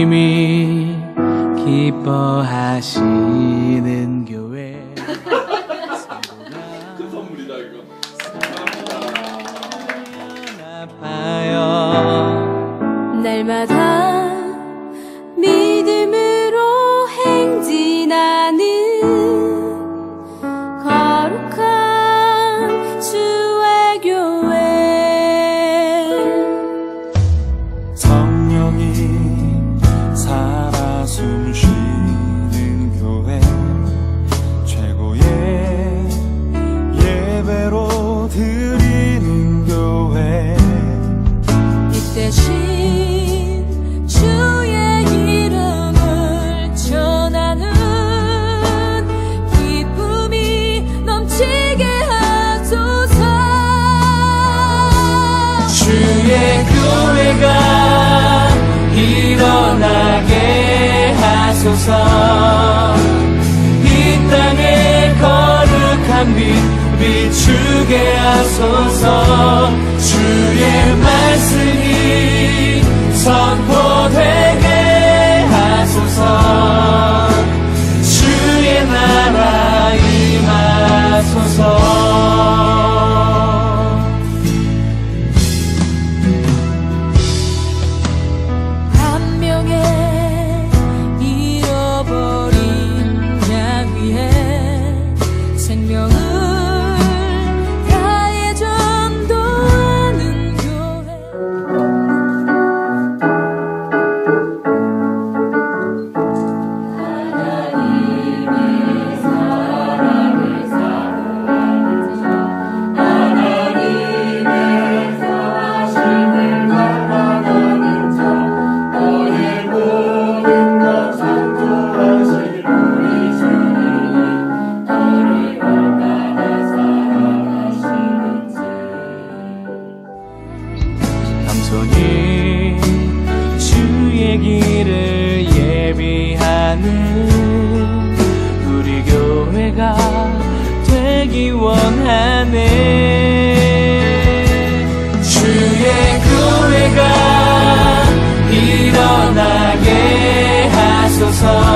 하나님이 기뻐하시는 교 주사 이 땅의 거룩한 빛 비추게 하소서. 주의 말씀이 선포되게 하소서. 주의 나라 임하소서. and your 원하네. 주의 교회가 일어나게 하소서.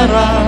era